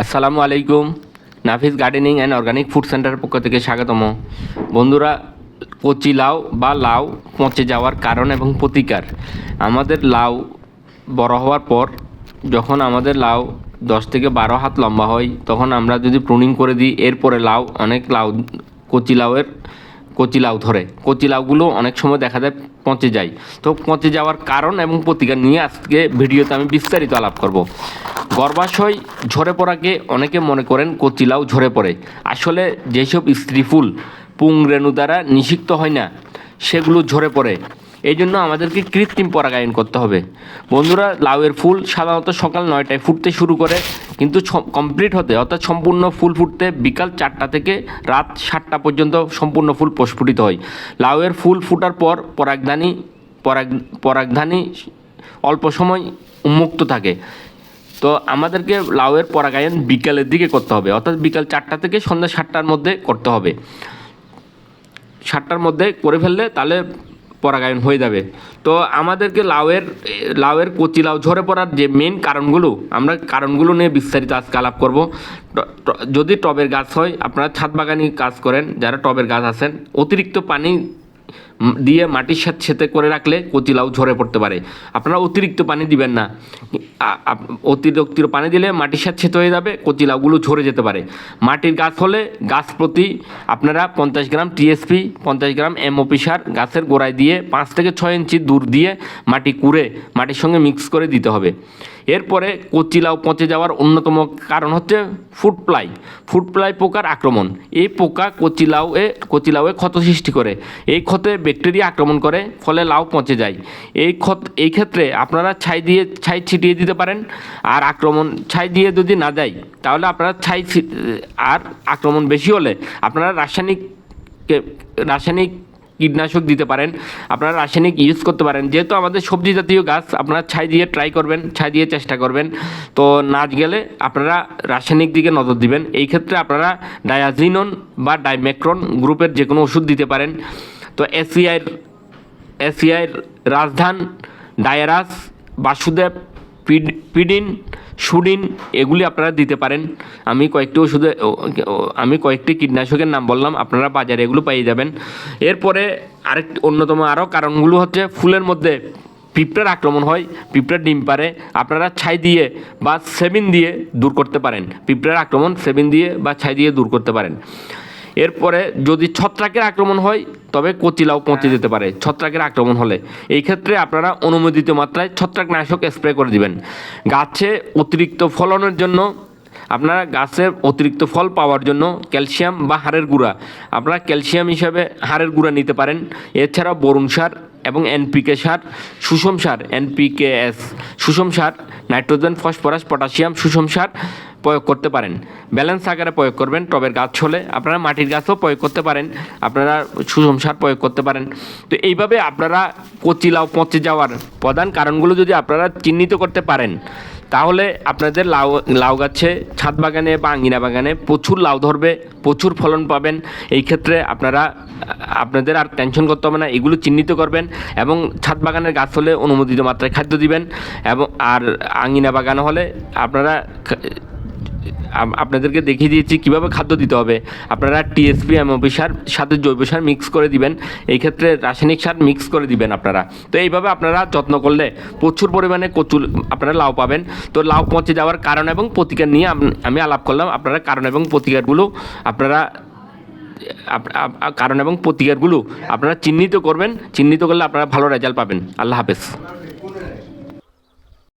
আসসালামু আলাইকুম। Nafis gardening and organic food সেন্টারের পক্ষ থেকে স্বাগতম। বন্ধুরা, কচি লাউ বা লাউ পচে যাওয়ার কারণ এবং প্রতিকার। আমাদের লাউ বড় হওয়ার পর যখন আমাদের লাউ দশ থেকে বারো হাত লম্বা হয়, তখন আমরা যদি প্রুনিং করে দিই, এরপরে লাউ, অনেক লাউ, কচি লাউয়ের কচি লাউ ধরে। কচি লাউগুলো অনেক সময় দেখা যায় পচে যায়। তো পচে যাওয়ার কারণ এবং প্রতিকার নিয়ে আজকে ভিডিওতে আমি বিস্তারিত আলাপ করব। গর্ভাশয় ঝরে পড়াকে অনেকে মনে করেন কচি লাউ ঝরে পড়ে। আসলে যেসব স্ত্রী ফুল পুং রেণু দ্বারা নিষিক্ত হয় না, সেগুলো ঝরে পড়ে। এই জন্য আমাদেরকে কৃত্রিম পরাগায়ন করতে হবে। বন্ধুরা, লাউয়ের ফুল সাধারণত সকাল নয়টায় ফুটতে শুরু করে কিন্তু কমপ্লিট হতে অর্থাৎ সম্পূর্ণ ফুল ফুটতে বিকাল চারটা থেকে রাত সাতটা পর্যন্ত সম্পূর্ণ ফুল প্রস্ফুটিত হয়। লাউয়ের ফুল ফুটার পর পরাগধানী, পরাগ পরাগধানী অল্প সময় উন্মুক্ত থাকে। তো আমাদেরকে লাউয়ের পরাগায়ন বিকালের দিকে করতে হবে, অর্থাৎ বিকাল চারটা থেকে সন্ধ্যা সাতটার মধ্যে করতে হবে। সাতটার মধ্যে করে ফেললে তাহলে পরাগায়ন হয়ে যাবে। তো আমাদেরকে লাউয়ের লাউয়ের কচি লাউ ঝরে পড়ার যে মেন কারণগুলো, আমরা কারণগুলো নিয়ে বিস্তারিত আজকে আলাপ করব। যদি টবের গাছ হয়, আপনারা ছাদ বাগানি কাজ করেন, যারা টবের গাছ আছেন, অতিরিক্ত পানি দিয়ে মাটির সাথে সেতে করে রাখলে কচি লাউ ঝরে পড়তে পারে। আপনারা অতিরিক্ত পানি দিবেন না। অতিরিক্ত পানি দিলে মাটির সাথে সেতে হয়ে যাবে কচি লাউগুলো ঝরে যেতে পারে। মাটির গাছ হলে গাছ প্রতি আপনারা পঞ্চাশ গ্রাম টিএসপি পঞ্চাশ গ্রাম এমওপি সার গাছের গোড়ায় দিয়ে পাঁচ থেকে ছয় ইঞ্চি দূর দিয়ে মাটি কুড়ে মাটির সঙ্গে মিক্স করে দিতে হবে। এরপরে কচি লাউ পচে যাওয়ার অন্যতম কারণ হচ্ছে ফুড ফ্লাই ফুড পোকার আক্রমণ। এই পোকা কচি লাউ এ কচি লাউয়ে ক্ষত সৃষ্টি করে। এই ক্ষতে ব্যাকটেরিয়া আক্রমণ করে, ফলে লাউ পচে যায়। এই ক্ষত, এই ক্ষেত্রে আপনারা ছাই দিয়ে, ছাই ছিটিয়ে দিতে পারেন। আর আক্রমণ, ছাই দিয়ে যদি না যায়, তাহলে আপনারা ছাই আর আক্রমণ বেশি হলে আপনারা রাসায়নিক রাসায়নিক কীটনাশক দিতে পারেন। আপনারা রাসায়নিক ইউজ করতে পারেন। যেহেতু আমাদের সবজি জাতীয় গাছ, আপনারা ছাই দিয়ে ট্রাই করবেন, ছাই দিয়ে চেষ্টা করবেন। তো নাচ গেলে আপনারা রাসায়নিক দিকে নজর দিবেন। এই ক্ষেত্রে আপনারা ডায়াজিনন বা ডাইমেক্রন গ্রুপের যে কোনো ওষুধ দিতে পারেন। তো এসিআইয়ের এসিআইয়ের রাজধান ডায়ারাস, বাসুদেব, পিড- পিডিন, সুডিন, এগুলি আপনারা দিতে পারেন। আমি কয়েকটি ওষুধে আমি কয়েকটি কীটনাশকের নাম বললাম, আপনারা বাজারে এগুলো পেয়ে যাবেন। এরপরে আরেকটি অন্যতম আরও কারণগুলো হচ্ছে ফুলের মধ্যে পিঁপড়ার আক্রমণ হয়, পিঁপড়ার ডিম পারে। আপনারা ছাই দিয়ে বা সেবিন দিয়ে দূর করতে পারেন। পিঁপড়ার আক্রমণ সেবিন দিয়ে বা ছাই দিয়ে দূর করতে পারেন। এরপরে যদি ছত্রাকের আক্রমণ হয় তবে কচিলাও পৌঁছে যেতে পারে ছত্রাকের আক্রমণ হলে। এই ক্ষেত্রে আপনারা অনুমোদিত মাত্রায় ছত্রাকনাশক স্প্রে করে দিবেন। গাছে অতিরিক্ত ফলনের জন্য আপনারা গাছের অতিরিক্ত ফল পাওয়ার জন্য ক্যালসিয়াম বা হাড়ের গুঁড়া আপনারা ক্যালসিয়াম হিসাবে হাড়ের গুঁড়া নিতে পারেন। এছাড়াও বরুণ সার এবং এনপিকে সার সুষম সার এনপিকেএস সুষম সার নাইট্রোজেন ফসফরাস পটাশিয়াম সুষম সার প্রয়োগ করতে পারেন। ব্যালেন্স আকারে প্রয়োগ করবেন, টবের গাছ হলে। আপনারা মাটির গাছও প্রয়োগ করতে পারেন, আপনারা সুষম সার প্রয়োগ করতে পারেন। তো এইভাবে আপনারা কচি লাউ, পচে যাওয়ার প্রধান কারণগুলো যদি আপনারা চিহ্নিত করতে পারেন, তাহলে আপনাদের লাউ লাউ গাছে ছাদ বাগানে বা আঙ্গিনা বাগানে প্রচুর লাউ ধরবে, প্রচুর ফলন পাবেন। এই ক্ষেত্রে আপনারা, আপনাদের আর টেনশন করতে হবে না, এগুলো চিহ্নিত করবেন এবং ছাদ বাগানের গাছ হলে অনুমোদিত মাত্রায় খাদ্য দিবেন এবং আর আঙ্গিনা বাগান হলে আপনারা আপনাদেরকে দেখিয়ে দিয়েছি কীভাবে খাদ্য দিতে হবে। আপনারা টিএসপি এমওপি সার সাথে জৈব সার মিক্স করে দিবেন। এই ক্ষেত্রে রাসায়নিক সার মিক্স করে দিবেন আপনারা। তো এইভাবে আপনারা যত্ন করলে প্রচুর পরিমাণে কচুর আপনারা লাউ পাবেন। তো লাউ পচে যাওয়ার কারণ এবং প্রতিকার নিয়ে আমি আলাপ করলাম। আপনারা কারণ এবং প্রতিকারগুলো আপনারা, আপ- আপ- কারণ এবং প্রতিকারগুলো আপনারা চিহ্নিত করবেন। চিহ্নিত করলে আপনারা ভালো রেজাল্ট পাবেন। আল্লাহ হাফেজ।